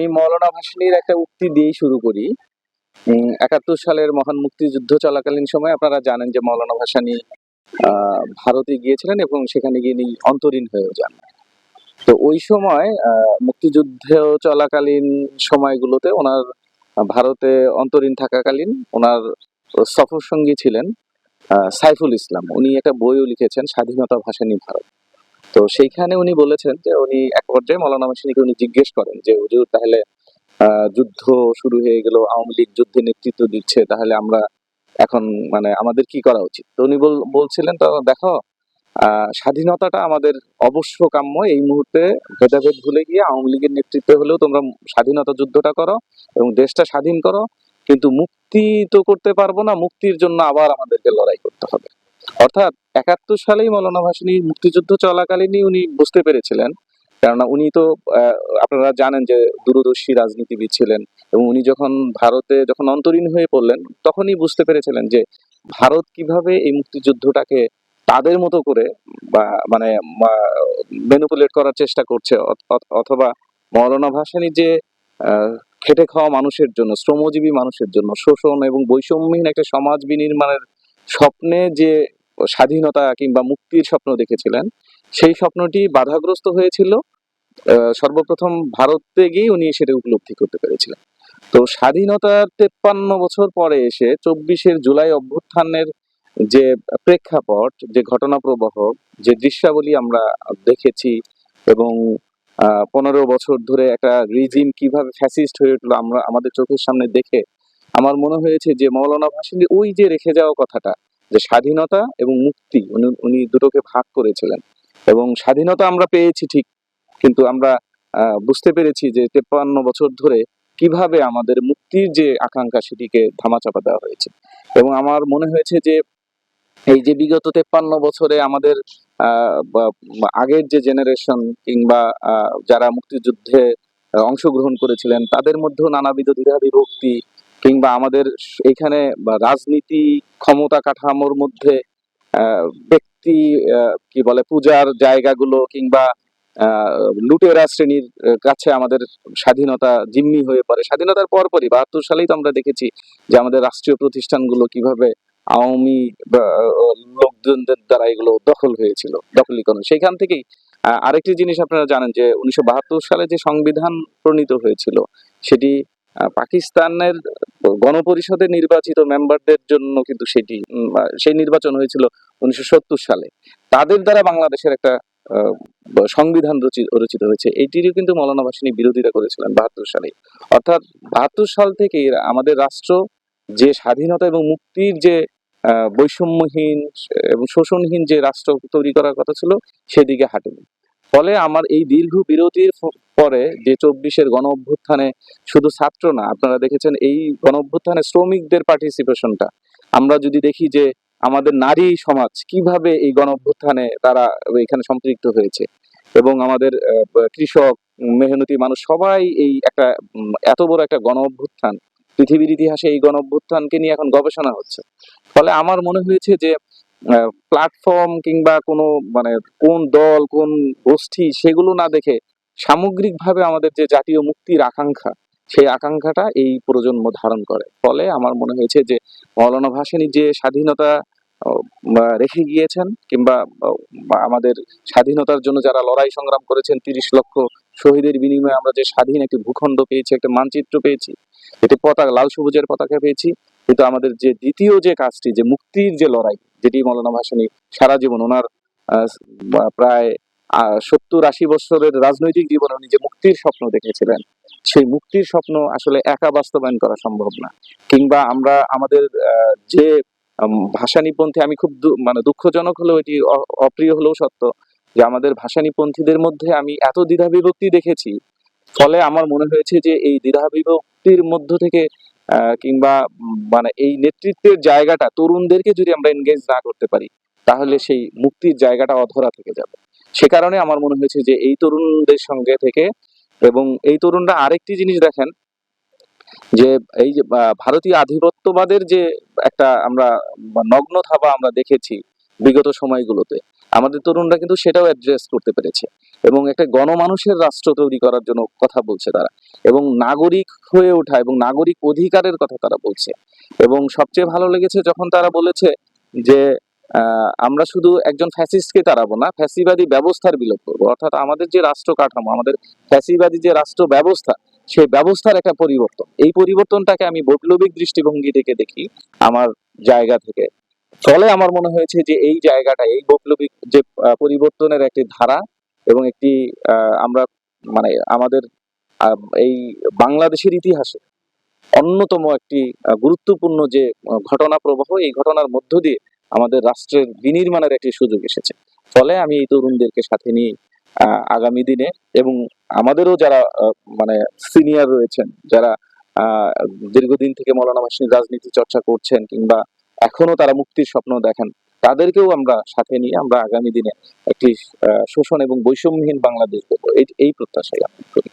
আমি মৌলানা ভাসানীর একটা উক্তি দিয়েই শুরু করি। একাত্তর সালের মহান মুক্তিযুদ্ধ চলাকালীন সময় আপনারা জানেন যে মৌলানা ভাসানী ভারতে গিয়েছিলেন এবং সেখানে গিয়ে অন্তরীণ হয়েও যান। তো ওই সময় মুক্তিযুদ্ধ চলাকালীন সময়গুলোতে ওনার ভারতে অন্তরীণ থাকাকালীন ওনার সফর সঙ্গী ছিলেন সাইফুল ইসলাম। উনি একটা বইও লিখেছেন, স্বাধীনতা ভাসানী ভারত। তো সেইখানে উনি বলেছেন যে উনি এক পর্যায়ে মৌলানা ভাসানীকে উনি জিজ্ঞেস করেন যে, হুজুর, তাহলে যুদ্ধ শুরু হয়ে গেল, আওয়ামী লীগ যুদ্ধে নেতৃত্ব দিচ্ছে, তাহলে আমরা এখন মানে আমাদের কি করা উচিত? তো উনি বলছিলেন, তো দেখো স্বাধীনতাটা আমাদের অবশ্য কাম্য, এই মুহূর্তে ভেদাভেদ ভুলে গিয়ে আওয়ামী লীগের নেতৃত্বে হলেও তোমরা স্বাধীনতা যুদ্ধটা করো এবং দেশটা স্বাধীন করো, কিন্তু মুক্তি তো করতে পারব না, মুক্তির জন্য আবার আমাদেরকে লড়াই করতে হবে। অর্থাৎ একাত্তর সালেই মৌলানা ভাসানী মুক্তিযুদ্ধ চলাকালীনই উনি বুঝতে পেরেছিলেন। কেননা উনি তো আপনারা জানেন যে দূরদর্শী রাজনীতিবিদ ছিলেন এবং উনি যখন ভারতে যখন অন্তরীণ হয়ে পড়লেন, তখনই বুঝতে পেরেছিলেন যে ভারত কীভাবে এই মুক্তিযুদ্ধটাকে তাদের মতো করে বা মানে ম্যানুপুলেট করার চেষ্টা করছে। অথ- অথ- অথবা মৌলানা ভাসানী যে খেটে খাওয়া মানুষের জন্য, শ্রমজীবী মানুষের জন্য, শোষণ এবং বৈষম্যহীন একটা সমাজ বিনির্মাণের স্বপ্নে যে স্বাধীনতা কিংবা মুক্তির স্বপ্ন দেখেছিলেন। সেই স্বপ্নটি বাধাগ্রস্ত হয়েছিল। সর্বপ্রথম ভারতে গিয়ে উনি সেটা উপলব্ধি করতে পেরেছিলেন। তো স্বাধীনতার তেপ্পান্ন বছর পরে এসে চব্বিশের জুলাই অভ্যুত্থানের যে প্রেক্ষাপট, যে ঘটনা প্রবাহ যে দৃশ্যাবলী আমরা দেখেছি এবং পনেরো বছর ধরে একটা রিজিম কীভাবে ফ্যাসিস্ট হয়ে উঠল আমরা, আমাদের চোখের সামনে দেখে আমার মনে হয়েছে যে মৌলানা ভাসানী ওই যে রেখে যাওয়া কথাটা যে স্বাধীনতা এবং মুক্তি, উনি উনি দুটোকে ভাগ করেছিলেন। এবং স্বাধীনতা আমরা পেয়েছি ঠিক, কিন্তু আমরা বুঝতে পেরেছি যে তেপ্পান্ন বছর ধরে কীভাবে আমাদের মুক্তির যে আকাঙ্ক্ষা সেটিকে ধামাচাপা দেওয়া হয়েছে। এবং আমার মনে হয়েছে যে এই যে বিগত তেপ্পান্ন বছরে আমাদের আগের যে জেনারেশন কিংবা যারা মুক্তিযুদ্ধে অংশগ্রহণ করেছিলেন, তাদের মধ্যেও নানাবিধ দ্বিধা বিভক্তি কিংবা আমাদের এখানে রাজনীতি ক্ষমতা কাঠামোর মধ্যে ব্যক্তি কি বলে, পূজার জায়গাগুলো কিংবা লুটেরা শ্রেণির কাছে আমাদের স্বাধীনতা জিম্মি হয়ে পড়ে। স্বাধীনতার পরপরই বাহাত্তর সালেই তো আমরা দেখেছি যে আমাদের রাষ্ট্রীয় প্রতিষ্ঠানগুলো কীভাবে আওয়ামী লোকজনদের দ্বারা এগুলো দখল হয়েছিল, দখলীকরণ। সেখান থেকেই আরেকটি জিনিস আপনারা জানেন যে উনিশশো বাহাত্তর সালে যে সংবিধান প্রণীত হয়েছিল, সেটি পাকিস্তানের গণপরিষদে নির্বাচিত মেম্বারদের জন্য কিন্তু সেটি সেই নির্বাচন হয়েছিল উনিশশো সত্তর সালে। তাদের দ্বারা বাংলাদেশের একটা সংবিধান রচিত হয়েছে। এইটিরও কিন্তু মৌলানা ভাসানী বিরোধিতা করেছিলেন বাহাত্তর সালে। অর্থাৎ বাহাত্তর সাল থেকেই আমাদের রাষ্ট্র যে স্বাধীনতা এবং মুক্তির যে বৈষম্যহীন এবং শোষণহীন যে রাষ্ট্র তৈরি করার কথা ছিল, সেদিকে হাঁটেনি। ফলে আমার এই দীর্ঘ বিরতির পরে যে চব্বিশের গণ অভ্যুত্থানে শুধু ছাত্র না, আপনারা দেখেছেন এই গণ অভ্যুত্থানে শ্রমিকদের পার্টিসিপেশনটা আমরা যদি দেখি যে আমাদের নারী সমাজ কীভাবে এই গণ অভ্যুত্থানে তারা এখানে সম্পৃক্ত হয়েছে এবং আমাদের কৃষক, মেহনতি মানুষ সবাই এই একটা এত বড় একটা গণ অভ্যুত্থান, পৃথিবীর ইতিহাসে এই গণ অভ্যুত্থানকে নিয়ে এখন গবেষণা হচ্ছে। ফলে আমার মনে হয়েছে যে প্ল্যাটফর্ম কিংবা কোনো মানে কোন দল, কোন গোষ্ঠী সেগুলো না দেখে সামগ্রিকভাবে আমাদের যে জাতীয় মুক্তির আকাঙ্ক্ষা, সেই আকাঙ্ক্ষাটা এই প্রজন্ম ধারণ করে। ফলে আমার মনে হয়েছে যে মৌলানা ভাসানী যে স্বাধীনতা রেখে গিয়েছেন কিংবা আমাদের স্বাধীনতার জন্য যারা লড়াই সংগ্রাম করেছেন, তিরিশ লক্ষ শহীদের বিনিময়ে আমরা যে স্বাধীন একটি ভূখণ্ড পেয়েছি, একটা মানচিত্র পেয়েছি, একটি পতাকা, লাল সবুজের পতাকা পেয়েছি, কিন্তু আমাদের যে দ্বিতীয় যে কাজটি, যে মুক্তির যে লড়াই যেটি মৌলানা ভাসানী সারা জীবন ওনার প্রায় সত্তর আশি বছরের রাজনৈতিক জীবনে উনি যে মুক্তির স্বপ্ন দেখেছিলেন, সেই মুক্তির স্বপ্ন আসলে একা বাস্তবায়ন করা সম্ভব না। কিংবা আমরা, আমাদের যে ভাষানিপন্থী আমি খুব মানে দুঃখজনক হলেও এটি অপ্রিয় হলেও সত্য যে আমাদের ভাষানিপন্থীদের মধ্যে আমি এত দ্বিধা বিভক্তি দেখেছি, ফলে আমার মনে হয়েছে যে এই দ্বিধা বিভক্তির মধ্য থেকে কিংবা মানে এই নেতৃত্বের জায়গাটা তরুণদেরকে যদি আমরা এনগেজ না করতে পারি, তাহলে সেই মুক্তির জায়গাটা অধরা থেকে যাবে। সে কারণে আমার মনে হয়েছে যে এই তরুণদের সঙ্গে থেকে এবং এই তরুণরা আরেকটি জিনিস দেখেন, যে এই যে ভারতীয় আধিপত্যবাদের যে একটা আমরা নগ্ন থাবা আমরা দেখেছি বিগত সময়গুলোতে আমাদের তরুণরা কিন্তু সেটাও অ্যাড্রেস করতে পেরেছে এবং একটা গণমানুষের রাষ্ট্র তৈরি করার জন্য কথা বলছে তারা এবং নাগরিক হয়ে ওঠা এবং নাগরিক অধিকারের কথা তারা বলছে এবং সবচেয়ে ভালো লেগেছে যখন তারা বলেছে যে আমরা শুধু একজন ফ্যাসিস্টকে তাড়াবো না, ফ্যাসিবাদী ব্যবস্থার বিলোপ করব। অর্থাৎ আমাদের যে রাষ্ট্র কাঠামো, আমাদের ফ্যাসিবাদী যে রাষ্ট্র ব্যবস্থা, সেই ব্যবস্থার একটা পরিবর্তন। এই পরিবর্তনটাকে আমি বৈপ্লবিক দৃষ্টিভঙ্গি থেকে দেখি আমার জায়গা থেকে। ফলে আমার মনে হয়েছে যে এই জায়গাটা, এই বৈপ্লবিক যে পরিবর্তনের একটি ধারা এবং একটি আমরা মানে আমাদের এই বাংলাদেশের ইতিহাসে অন্যতম একটি গুরুত্বপূর্ণ যে ঘটনা প্রবাহ, এই ঘটনার মধ্য দিয়ে আমাদের রাষ্ট্রের বিনির্মাণের একটি সুযোগ এসেছে। ফলে আমি এই তরুণদেরকে সাথে নিয়ে আগামী দিনে এবং আমাদেরও যারা মানে সিনিয়র রয়েছেন, যারা দীর্ঘদিন থেকে মৌলানা ভাসানীর রাজনীতি চর্চা করছেন কিংবা এখনও তারা মুক্তির স্বপ্ন দেখেন। তাদেরকেও আমরা সাথে নিয়ে আমরা আগামী দিনে একটি শোষণ এবং বৈষম্যহীন বাংলাদেশ দেবো এই এই প্রত্যাশাই আমি করি।